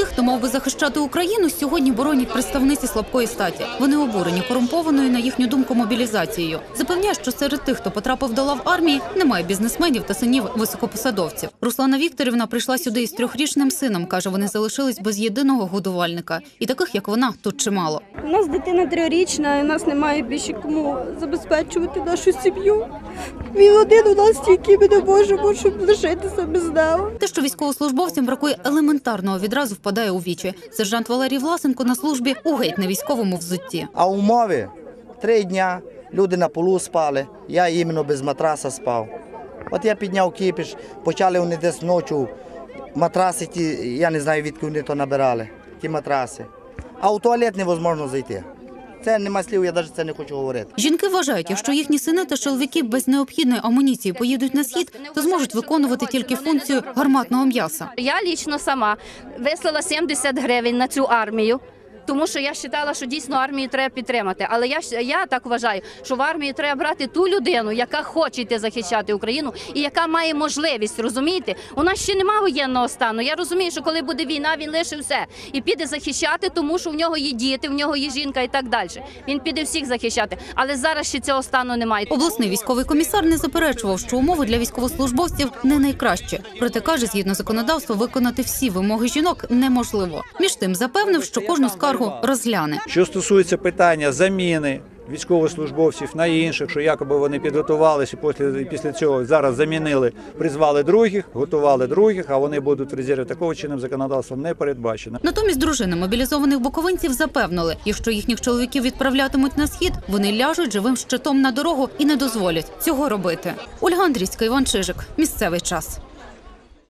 Тих, хто мав би захищати Україну, сьогодні боронять представниці слабкої статі. Вони обурені корумпованою, на їхню думку, мобілізацією. Запевняє, що серед тих, хто потрапив до лав армії, немає бізнесменів та синів високопосадовців. Руслана Вікторівна прийшла сюди із трьохрічним сином. каже, вони залишились без єдиного годувальника. І таких, як вона, тут чимало. У нас дитина трирічна, і нас немає більше кому забезпечувати нашу сім'ю. Він один у нас тільки ми не можемо, щоб лишитися без нього. Те, що військовослужбовцям бракує елементарного, відразу впадає у вічі. Сержант Валерій Власенко на службі у геть не військовому взутті. А умови три дня люди на полу спали, я іменно без матраса спав. От я підняв кіпіш, почали вони десь ночі матраси, ті, я не знаю, відки вони то набирали, ті матраси. А у туалет невозможно зайти. Це нема слів, я навіть це не хочу говорити. Жінки вважають, якщо їхні сини та чоловіки без необхідної амуніції поїдуть на схід, то зможуть виконувати тільки функцію гарматного м'яса. Я лічно сама вислала 70 гривень на цю армію. Тому що я вважала, що дійсно армію треба підтримати. Але я я так вважаю, що в армію треба брати ту людину, яка хоче йти захищати Україну і яка має можливість розумієте. У нас ще немає воєнного стану. Я розумію, що коли буде війна, він лише все і піде захищати, тому що в нього є діти, в нього є жінка і так далі. Він піде всіх захищати. Але зараз ще цього стану немає. Обласний військовий комісар не заперечував, що умови для військовослужбовців не найкращі. Проте каже, згідно законодавства, виконати всі вимоги жінок неможливо. Між тим запевнив, що кожну скаргу розгляне. Що стосується питання заміни військовослужбовців на інших, що якоби вони підготувалися після, після цього зараз замінили, призвали других, готували других, а вони будуть в резерві. Такого чином законодавством не передбачено. Натомість дружини мобілізованих буковинців запевнили, якщо їхніх чоловіків відправлятимуть на схід, вони ляжуть живим щитом на дорогу і не дозволять цього робити. Ольга Андрійська, Іван Чижик. Місцевий час.